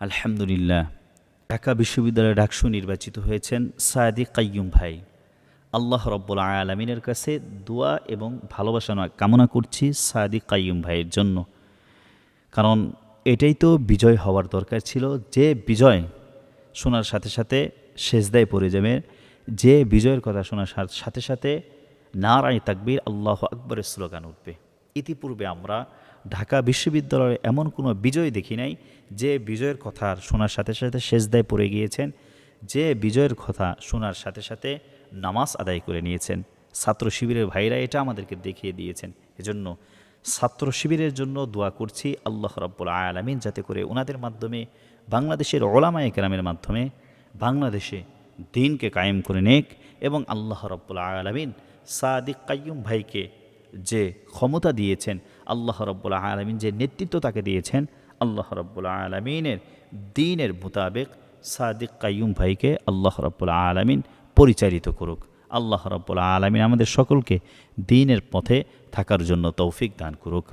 আলহামদুলিল্লাহ। ঢাকা বিশ্ববিদ্যালয়ের ডাকসু নির্বাচিত হয়েছেন সাদিক কাইয়ুম ভাই। আল্লাহ রব্বুল আলমিনের কাছে দোয়া এবং ভালোবাসা কামনা করছি সাদিক কাইয়ুম ভাইয়ের জন্য। কারণ এটাই তো বিজয় হওয়ার দরকার ছিল। যে বিজয় শোনার সাথে সাথে সেজদায় পড়ে যাবে। যে বিজয়ের কথা শোনার সাথে সাথে নারায় তাকবীর আল্লাহ আকবরের স্লোগান উঠবে। ইতিপূর্বে আমরা ঢাকা বিশ্ববিদ্যালয়ে এমন কোনো বিজয় দেখি নাই যে বিজয়ের কথা শোনার সাথে সাথে সেজদায় পড়ে গিয়েছেন, যে বিজয়ের কথা শোনার সাথে সাথে নামাজ আদায় করে নিয়েছেন। ছাত্র শিবিরের ভাইরা এটা আমাদেরকে দেখিয়ে দিয়েছেন। এজন্য ছাত্র শিবিরের জন্য দোয়া করছি আল্লাহ রব্বুল আলামিন যাতে করে ওনাদের মাধ্যমে, বাংলাদেশের ওলামায়ে কেরামের মাধ্যমে বাংলাদেশে দিনকে কায়েম করে নেক এবং আল্লাহ রব্বুল আলামিন সাদিক কাইয়ুম ভাইকে যে ক্ষমতা দিয়েছেন আল্লাহ রব্বুল আলমিন, যে নেতৃত্ব তাকে দিয়েছেন আল্লাহ রব্বুল আলমিনের দিনের মোতাবেক সাদিক কাইয়ুম ভাইকে আল্লাহ রব্বুল আলমিন পরিচালিত করুক। আল্লাহ রব্বুল আলমিন আমাদের সকলকে দিনের পথে থাকার জন্য তৌফিক দান করুক।